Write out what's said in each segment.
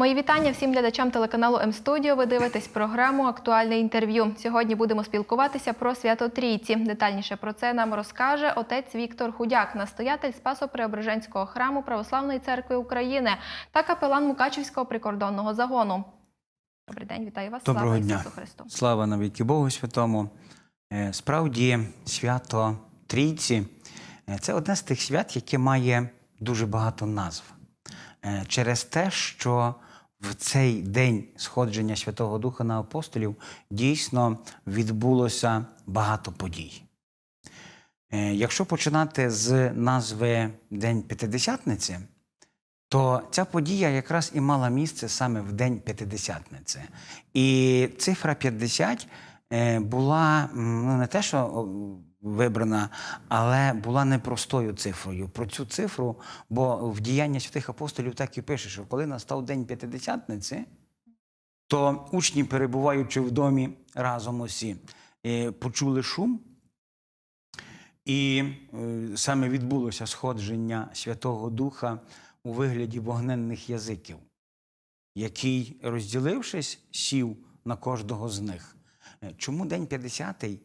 Мої вітання всім глядачам телеканалу М-студіо. Ви дивитесь програму Актуальне інтерв'ю. Сьогодні будемо спілкуватися про свято Трійці. Детальніше про це нам розкаже отець Віктор Худяк, настоятель Спасо-Преображенського храму Православної церкви України та капелан Мукачівського прикордонного загону. Добрий день, вітаю вас. Доброго Слава дня. Ісусу Христу. Слава навіки Богу Святому. Е, Справді, свято Трійці е, це одне з тих свят, яке має дуже багато назв. Е, Через те, що в цей день сходження Святого Духа на апостолів дійсно відбулося багато подій. Е, Якщо починати з назви День П'ятидесятниці, то ця подія якраз і мала місце саме в день П'ятидесятниці. І цифра 50 е, була ну, не те, що вибрана, але була непростою цифрою. Про цю цифру, бо в діяння святих апостолів так і пише, що коли настав день П'ятидесятниці, то учні, перебуваючи в домі разом усі, е, почули шум, і е, саме відбулося сходження Святого Духа у вигляді вогненних язиків, який, розділившись, сів на кожного з них. Е, Чому День 50-й е,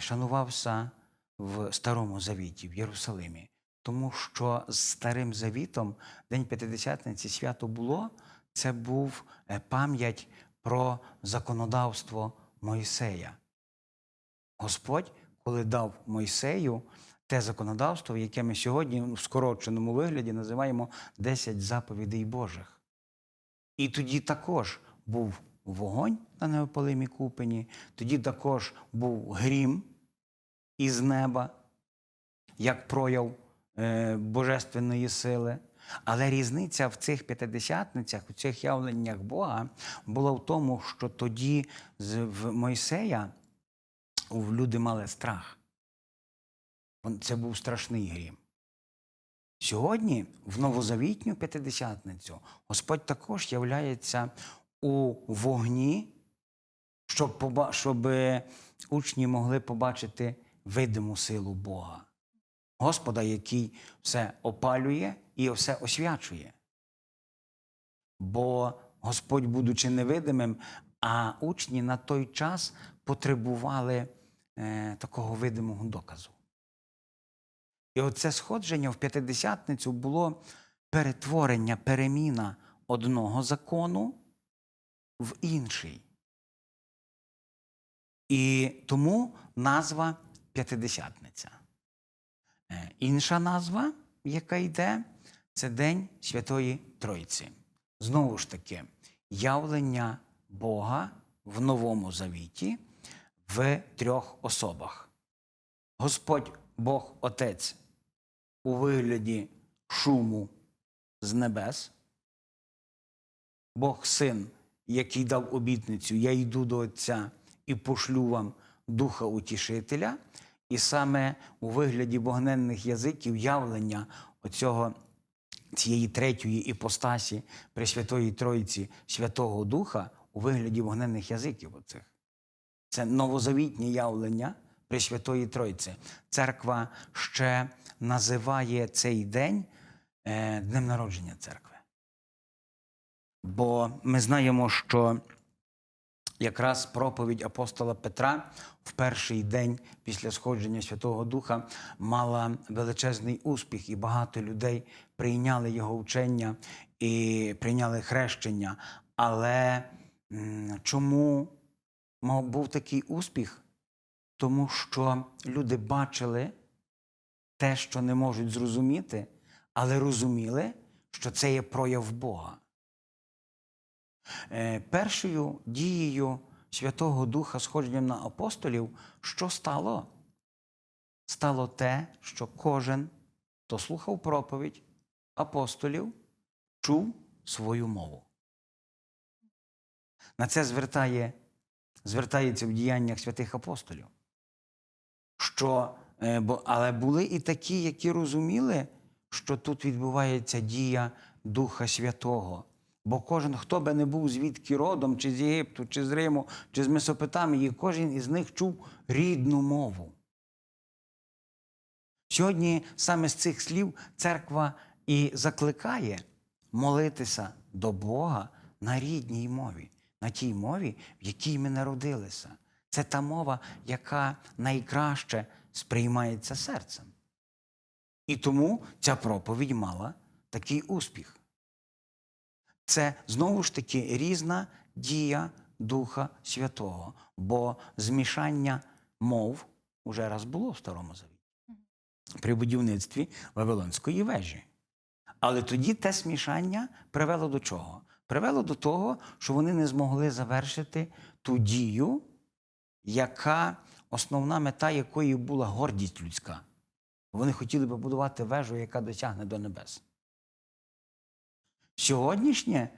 шанувався в Старому Завіті, в Єрусалимі? Тому що з Старим Завітом День П'ятидесятниці свято було, це був е, пам'ять про законодавство Мойсея. Господь, коли дав Мойсею те законодавство, яке ми сьогодні в скороченому вигляді називаємо 10 заповідей Божих. І тоді також був вогонь на неопалимій купені, тоді також був грім із неба, як прояв е, божественної сили. Але різниця в цих п'ятидесятницях, у цих явленнях Бога була в тому, що тоді в Мойсея люди мали страх. Це був страшний грім. Сьогодні, в новозавітню п'ятидесятницю, Господь також являється у вогні, щоб, поба- щоб учні могли побачити видиму силу Бога. Господа, який все опалює і все освячує. Бо Господь, будучи невидимим, а учні на той час потребували е, такого видимого доказу. І оце сходження в п'ятидесятницю було перетворення, переміна одного закону в інший. І тому назва п'ятидесятниця. Е, Інша назва, яка йде, це День Святої Тройці. Знову ж таки, явлення Бога в Новому Завіті в трьох особах. Господь Бог Отець у вигляді шуму з небес, Бог Син, який дав обітницю, я йду до Отця і пошлю вам Духа Утішителя, і саме у вигляді вогненних язиків явлення оцього, цієї третьої іпостасі Пресвятої Троїці Святого Духа у вигляді вогненних язиків оцих. Це новозавітнє явлення Пресвятої Тройці. Церква ще називає цей день е, днем народження церкви. Бо ми знаємо, що якраз проповідь апостола Петра в перший день після сходження Святого Духа мала величезний успіх, і багато людей прийняли його вчення і прийняли хрещення. Але чому був такий успіх? Тому що люди бачили те, що не можуть зрозуміти, але розуміли, що це є прояв Бога. Е, Першою дією Святого Духа сходженням на апостолів, що стало? Стало те, що кожен, хто слухав проповідь апостолів, чув свою мову. На це звертає, звертається в діяннях святих апостолів. Що, е, але були і такі, які розуміли, що тут відбувається дія Духа Святого. Бо кожен, хто би не був звідки родом, чи з Єгипту, чи з Риму, чи з Месопотамії, кожен із них чув рідну мову. Сьогодні саме з цих слів церква і закликає молитися до Бога на рідній мові, на тій мові, в якій ми народилися. Це та мова, яка найкраще сприймається серцем. І тому ця проповідь мала такий успіх. Це знову ж таки різна дія Духа Святого, бо змішання мов уже раз було в Старому Завіті при будівництві Вавилонської вежі. Але тоді те смішання привело до чого? Привело до того, що вони не змогли завершити ту дію, яка основна мета якої була гордість людська. Вони хотіли побудувати вежу, яка досягне до небес. Сьогоднішнє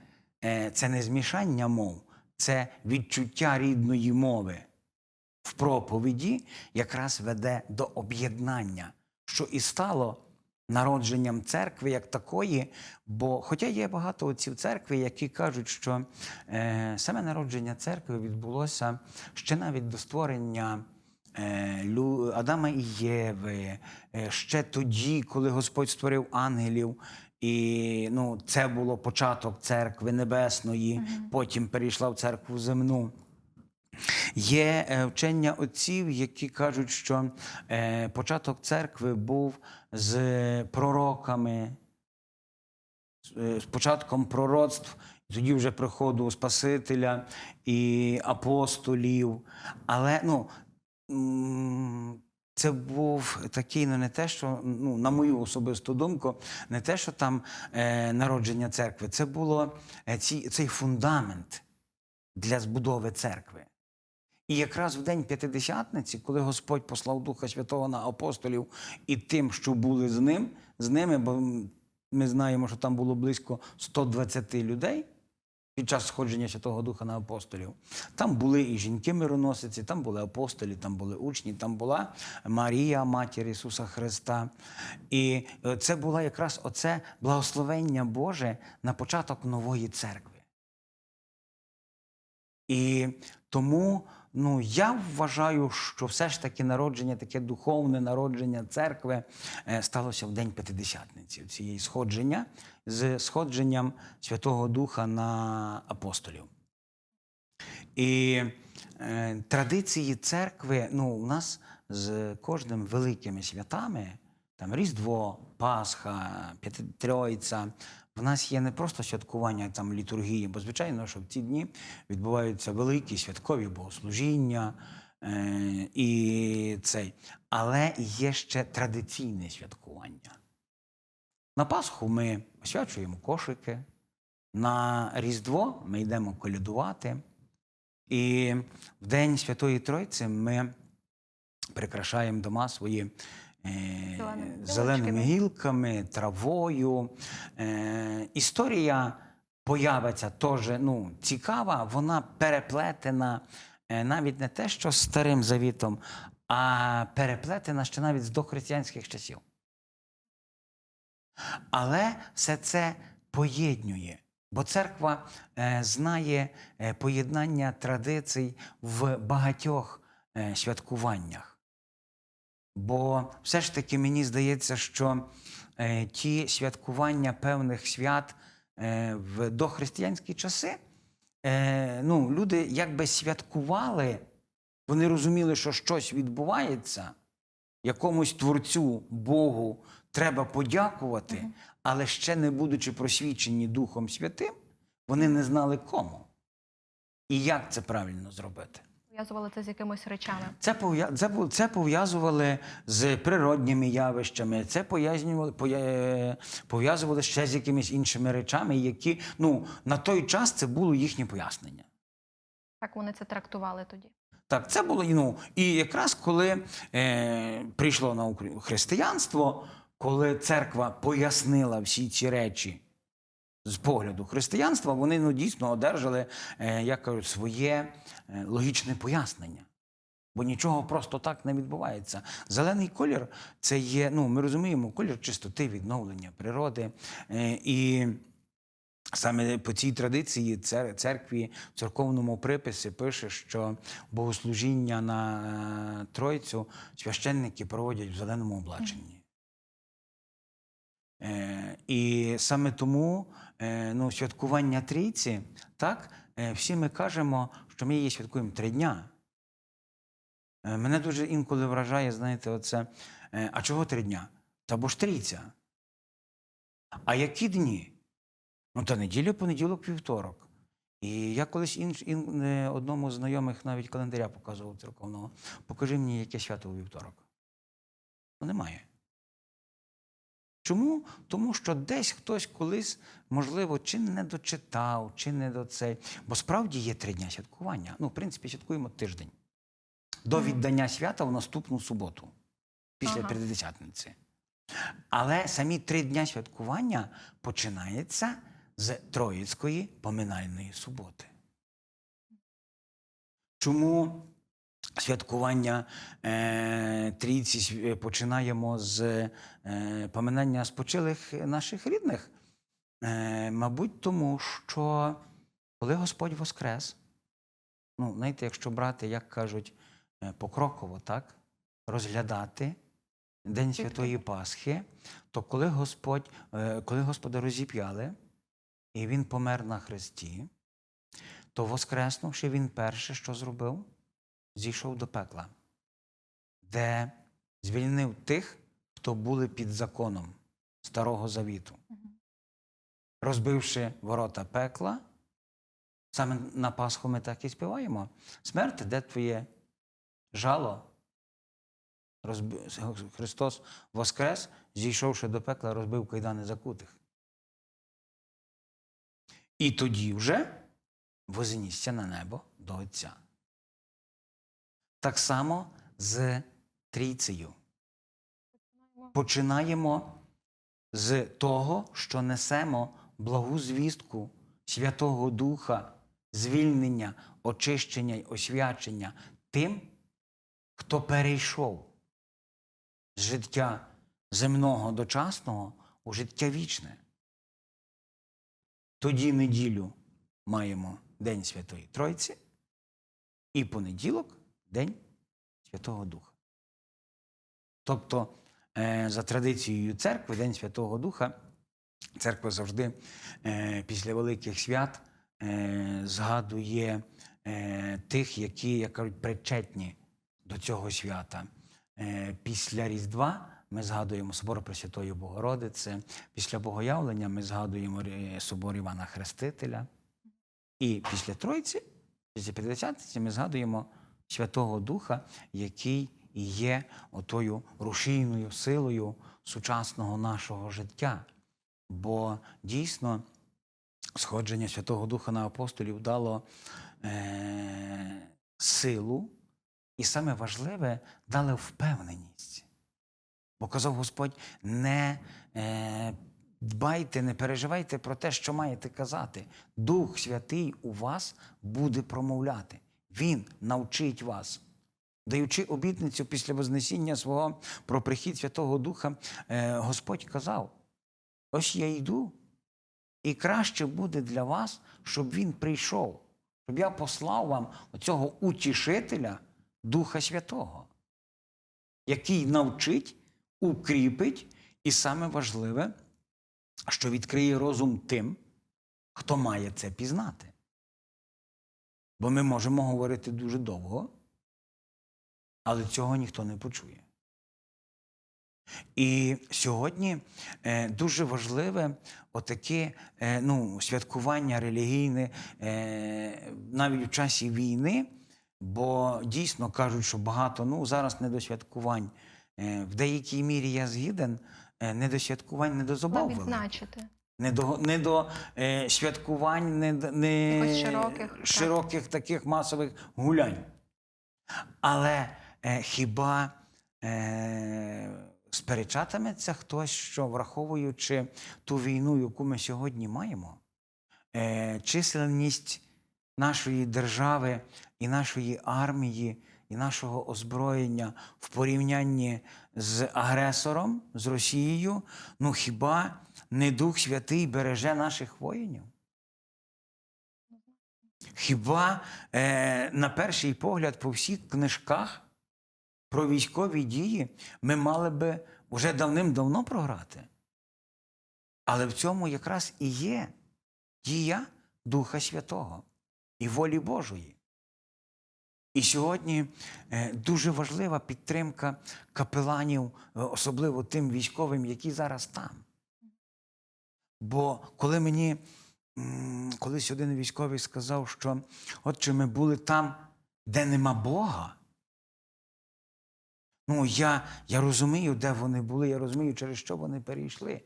е, це не змішання мов, це відчуття рідної мови в проповіді якраз веде до об'єднання, що і стало народженням церкви як такої. Бо, хоча є багато отців церкви, які кажуть, що е, саме народження церкви відбулося ще навіть до створення. е, Адама і Єви, е, ще тоді, коли Господь створив ангелів, і ну, це було початок церкви небесної, потім перейшла в церкву земну. Є е, вчення отців, які кажуть, що е, початок церкви був з пророками, з, е, початком пророцтв, тоді вже приходу Спасителя і апостолів. Але ну, це був такий, ну не те, що ну, на мою особисту думку, не те, що там е, народження церкви, це було е, ці, цей фундамент для збудови церкви. І якраз в день П'ятидесятниці, коли Господь послав Духа Святого на апостолів і тим, що були з ним, з ними, бо ми знаємо, що там було близько 120 людей під час сходження Святого Духа на апостолів. Там були і жінки-мироносиці, там були апостолі, там були учні, там була Марія, матір Ісуса Христа. І е, це було якраз оце благословення Боже на початок нової церкви. І тому ну, я вважаю, що все ж таки народження, таке духовне народження церкви е, сталося в день П'ятидесятниці, цієї сходження з сходженням Святого Духа на апостолів. І е, традиції церкви, ну, у нас з кожним великими святами, там Різдво, Пасха, П'ятитройця, в нас є не просто святкування там літургії, бо звичайно, що в ці дні відбуваються великі святкові богослужіння е, і цей. Але є ще традиційне святкування. На Пасху ми освячуємо кошики, на Різдво ми йдемо колядувати. І в День Святої Тройці ми прикрашаємо дома свої Зеленими зеленими гілками, травою. Е, історія появиться теж ну, цікава, вона переплетена е, навіть не те, що з Старим Завітом, а переплетена ще навіть з дохристиянських часів. Але все це поєднує. Бо церква е, знає е, поєднання традицій в багатьох е, святкуваннях. Бо все ж таки мені здається, що е, ті святкування певних свят е, в дохристиянські часи, е, ну, люди якби святкували, вони розуміли, що щось відбувається, якомусь творцю, Богу треба подякувати, але ще не будучи просвічені Духом Святим, вони не знали кому. І як це правильно зробити. Пов'язували це з якимись речами. Це, це, це пов'язували з природніми явищами, це пов'язували ще з якимись іншими речами, які ну, на той час це було їхнє пояснення. Так вони це трактували тоді. Так, це було ну, і якраз коли е, прийшло на Україну християнство, коли церква пояснила всі ці речі з погляду християнства, вони ну, дійсно одержали, е, як кажуть, своє е, логічне пояснення. Бо нічого просто так не відбувається. Зелений колір це є, ну, ми розуміємо, колір чистоти, відновлення природи. Е, і Саме по цій традиції церкві в церковному приписі пише, що богослужіння на Тройцю священники проводять в зеленому облаченні. І саме тому ну, святкування трійці, так, е, всі ми кажемо, що ми її святкуємо три дня. Е, Мене дуже інколи вражає, знаєте, оце. е, А чого три дня? Та бо ж трійця. А які дні? Ну, та неділя, понеділок, вівторок. І я колись інш, ін, е, одному з знайомих навіть календаря показував церковного. Покажи мені, яке свято у вівторок. Ну, немає. Чому? Тому що десь хтось колись, можливо, чи не дочитав, чи не до цей. Бо справді є три дня святкування. Ну, в принципі, святкуємо тиждень. До віддання свята в наступну суботу, після Ага. П'ятидесятниці. Але самі три дня святкування починаються з Троїцької поминальної суботи. Чому святкування е, трійці починаємо з е, поминання спочилих наших рідних? Е, мабуть, тому що коли Господь воскрес, ну, знаєте, якщо брати, як кажуть, е, покроково, так, розглядати День Святої Пасхи, то коли Господь, е, коли Господа розіп'яли, і Він помер на хресті, то воскреснувши, він перше, що зробив, зійшов до пекла, де звільнив тих, хто були під законом Старого Завіту. Розбивши ворота пекла, саме на Пасху ми так і співаємо. Смерти, де твоє жало? Розби... Христос воскрес, зійшовши до пекла, розбив кайдани закутих. І тоді вже вознісся на небо до Отця. Так само з трійцею. Починаємо з того, що несемо благу звістку Святого Духа, звільнення, очищення й освячення тим, хто перейшов з життя земного дочасного у життя вічне. Тоді неділю маємо День Святої Тройці, і понеділок День Святого Духа. Тобто, е, за традицією церкви, День Святого Духа, церква завжди е, після великих свят е, згадує тих, які, як кажуть, причетні до цього свята. Після Різдва ми згадуємо собор Пресвятої Богородиці, після Богоявлення ми згадуємо собор Івана Хрестителя. І після Тройці, після П'ятдесятниці, ми згадуємо Святого Духа, який є отою рушійною силою сучасного нашого життя. Бо дійсно сходження Святого Духа на апостолів дало е- силу, і саме важливе дали впевненість. Бо казав Господь, не е, дбайте, не переживайте про те, що маєте казати. Дух Святий у вас буде промовляти. Він навчить вас. Даючи обітницю після Вознесіння свого про прихід Святого Духа, е, Господь казав: ось я йду, і краще буде для вас, щоб він прийшов, щоб я послав вам оцього утішителя Духа Святого, який навчить, укріпить, і саме важливе, що відкриє розум тим, хто має це пізнати. Бо ми можемо говорити дуже довго, але цього ніхто не почує. І сьогодні е, дуже важливе отаке ну, святкування релігійне е, навіть в часі війни, бо дійсно кажуть, що багато ну, зараз не до святкувань. Е, в деякій мірі я згіден, не до святкувань, не до забав. Відзначити. Не до, не до е, святкувань, не, не Якось широких, так. таких масових гулянь. Але е, хіба е, сперечатиметься хтось, що враховуючи ту війну, яку ми сьогодні маємо, е, численність нашої держави і нашої армії, і нашого озброєння в порівнянні з агресором, з Росією, ну хіба не Дух Святий береже наших воїнів? Хіба е, на перший погляд по всіх книжках про військові дії ми мали би вже давним-давно програти? Але в цьому якраз і є дія Духа Святого і волі Божої. І сьогодні е, дуже важлива підтримка капеланів, е, особливо тим військовим, які зараз там. Бо коли мені колись один військовий сказав, що от чи ми були там, де нема Бога. Ну, я, я розумію, де вони були, я розумію, через що вони перейшли.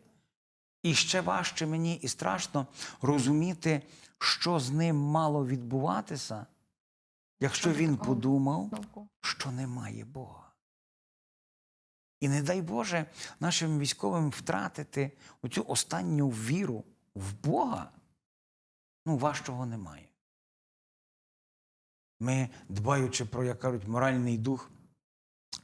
І ще важче мені і страшно розуміти, що з ним мало відбуватися, якщо він подумав, що немає Бога. І не дай Боже нашим військовим втратити оцю останню віру в Бога, ну, важчого немає. Ми, дбаючи про, як кажуть, моральний дух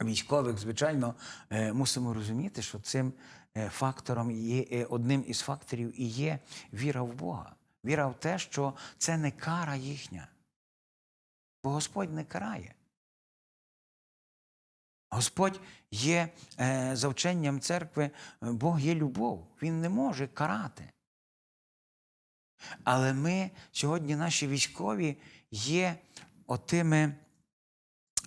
військових, звичайно, е, мусимо розуміти, що цим е, фактором є е, одним із факторів і є віра в Бога. Віра в те, що це не кара їхня. Бо Господь не карає. Господь є е, за вченням церкви, е, Бог є любов. Він не може карати. Але ми сьогодні, наші військові, є отими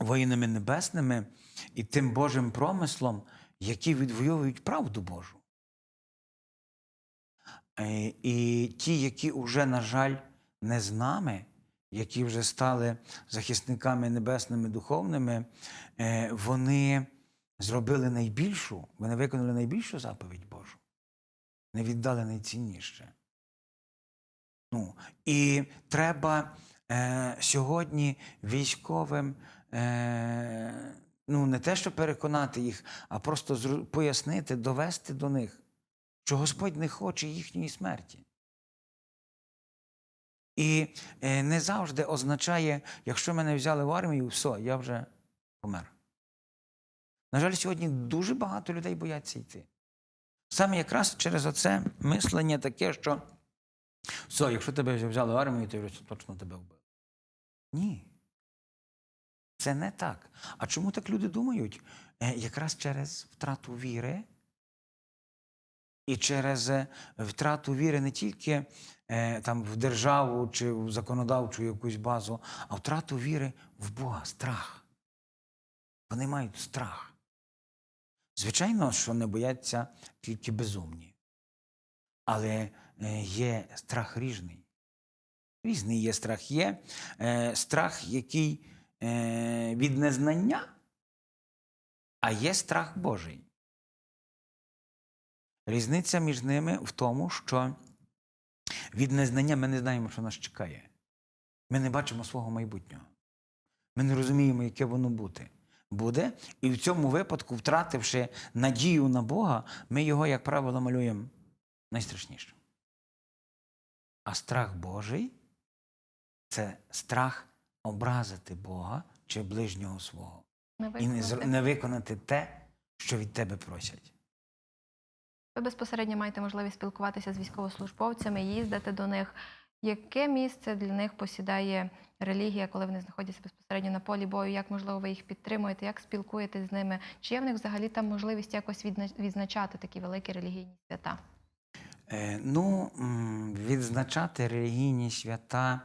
воїнами небесними і тим Божим промислом, які відвоюють правду Божу. Е, І ті, які вже, на жаль, не з нами, які вже стали захисниками небесними духовними, вони зробили найбільшу, вони виконали найбільшу заповідь Божу, не віддали найцінніше. Ну, і треба е, сьогодні військовим е, ну, не те, що переконати їх, а просто пояснити, довести до них, що Господь не хоче їхньої смерті. І е, не завжди означає, якщо мене взяли в армію, все, я вже помер. На жаль, сьогодні дуже багато людей бояться йти. Саме якраз через оце мислення таке, що все, якщо тебе взяли в армію, то точно тебе вбили. Ні. Це не так. А чому так люди думають? Е, якраз через втрату віри і через е, втрату віри не тільки е, там, в державу чи в законодавчу якусь базу, а втрату віри в Бога, страх. Вони мають страх. Звичайно, що не бояться тільки безумні. Але е, є страх різний. Різний є страх. Є е, страх, який е, від незнання, а є страх Божий. Різниця між ними в тому, що від незнання ми не знаємо, що нас чекає. Ми не бачимо свого майбутнього. Ми не розуміємо, яке воно бути. Буде. І в цьому випадку, втративши надію на Бога, ми його, як правило, малюємо найстрашніше. А страх Божий це страх образити Бога чи ближнього свого Не і не, не виконати те, що від тебе просять. Ви безпосередньо маєте можливість спілкуватися з військовослужбовцями, їздити до них. Яке місце для них посідає релігія, коли вони знаходяться безпосередньо на полі бою? Як можливо ви їх підтримуєте? Як спілкуєтесь з ними? Чи є в них взагалі там можливість якось відзначати такі великі релігійні свята? Е, ну, відзначати релігійні свята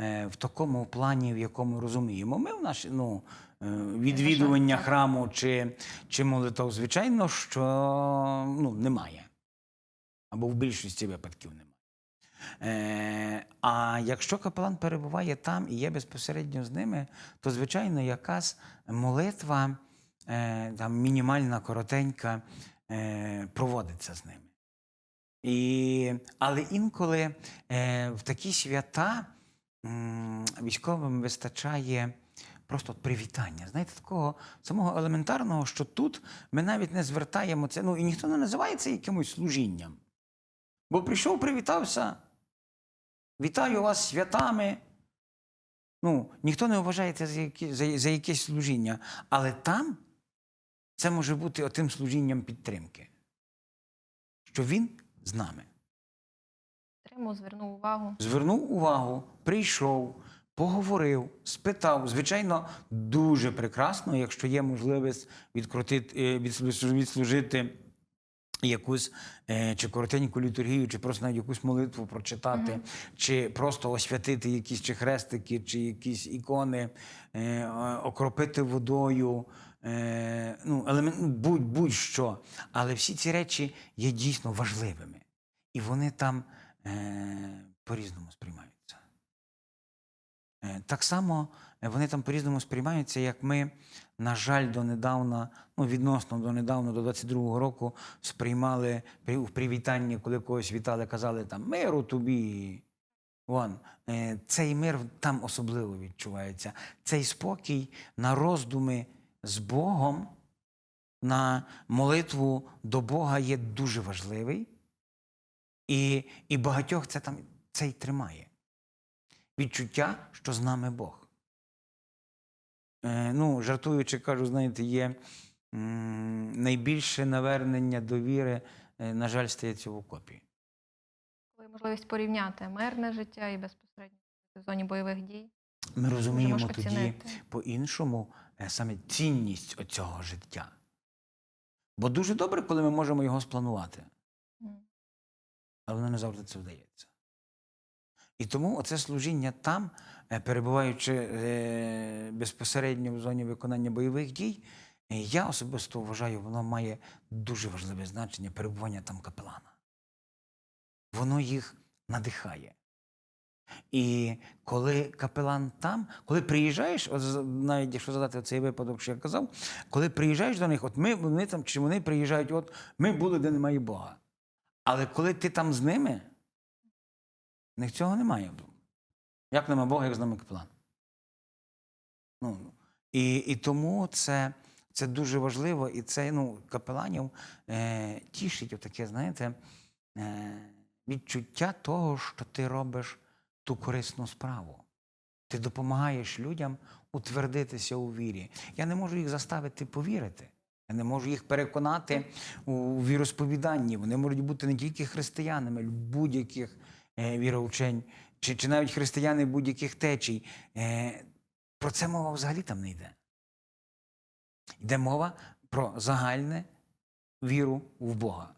е, в такому плані, в якому розуміємо. Ми в наші, ну, е, відвідування храму чи, чи молитов, звичайно, що ну, немає. Або в більшості випадків немає. Е, а якщо капелан перебуває там і є безпосередньо з ними, то, звичайно, якась молитва, е, там, мінімальна, коротенька, е, проводиться з ними. І, але інколи в такі свята військовим вистачає просто привітання. Знаєте, такого самого елементарного, що тут ми навіть не звертаємо це. Ну і ніхто не називає це якимось служінням. Бо прийшов, привітався. Вітаю вас святами. Ну, ніхто не вважає це за, які, за, за якесь служіння. Але там це може бути отим служінням підтримки, що він з нами. Звернув увагу. Звернув увагу, прийшов, поговорив, спитав. Звичайно, дуже прекрасно, якщо є можливість відкрутити, е, відслужити якусь е, чи коротеньку літургію, чи просто навіть якусь молитву прочитати, чи просто освятити якісь чи хрестики, чи якісь ікони, е, окропити водою, е, ну, елемент, ну, будь, будь-що. Але всі ці речі є дійсно важливими. І вони там по-різному сприймаються. Так само вони там по-різному сприймаються, як ми, на жаль, донедавна, ну, відносно донедавна, до 22-го року, сприймали при- в привітанні, коли когось вітали, казали там миру тобі. Вон, е, цей мир там особливо відчувається. Цей спокій на роздуми з Богом, на молитву до Бога є дуже важливий. І, і багатьох це там це й тримає. Відчуття, що з нами Бог. Е, ну, жартуючи, кажу, знаєте, є найбільше навернення довіри, е, на жаль, стається в окопі. Коли можливість порівняти мирне життя і безпосередньо в зоні бойових дій. Ми розуміємо тоді по-іншому е, саме цінність оцього життя. Бо дуже добре, коли ми можемо його спланувати. Але воно не завжди це вдається. І тому оце служіння там, е, перебуваючи е, безпосередньо в зоні виконання бойових дій, е, я особисто вважаю, воно має дуже важливе значення перебування там капелана. Воно їх надихає. І коли капелан там, коли приїжджаєш, от навіть якщо задати цей випадок, що я казав, коли приїжджаєш до них, от ми вони там, чи вони приїжджають, от ми були, де немає Бога. Але коли ти там з ними, в них цього немає. Як нема Бога, як з нами капелан. Ну, і, і тому це, це дуже важливо, і це ну, капеланів е, тішить отаке, знаєте, е, відчуття того, що ти робиш ту корисну справу. Ти допомагаєш людям утвердитися у вірі. Я не можу їх заставити повірити. Я не можу їх переконати у віросповіданні. Вони можуть бути не тільки християнами, будь-яких віроучень, чи, чи навіть християни будь-яких течій. Е, про це мова взагалі там не йде. Йде мова про загальне віру в Бога.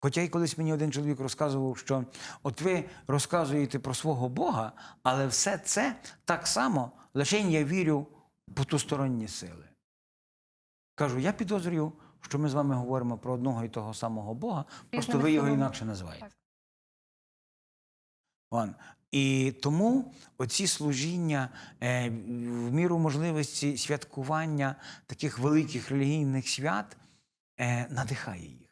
Хоча й колись мені один чоловік розказував, що от ви розказуєте про свого Бога, але все це так само лише я вірю в потусторонні сили. Кажу, я підозрюю, що ми з вами говоримо про одного і того самого Бога, просто ви його інакше називаєте. Вон. І тому оці служіння е, в міру можливості святкування таких великих релігійних свят е, надихає їх.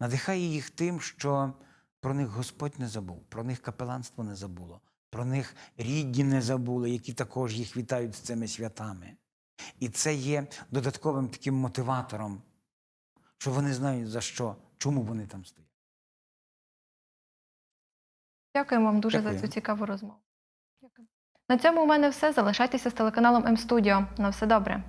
Надихає їх тим, що про них Господь не забув, про них капеланство не забуло, про них рідні не забули, які також їх вітають з цими святами. І це є додатковим таким мотиватором, що вони знають за що, чому вони там стоять. Дякуємо вам дуже за цю цікаву розмову. Дякую. На цьому у мене все. Залишайтеся з телеканалом М-студіо. На все добре.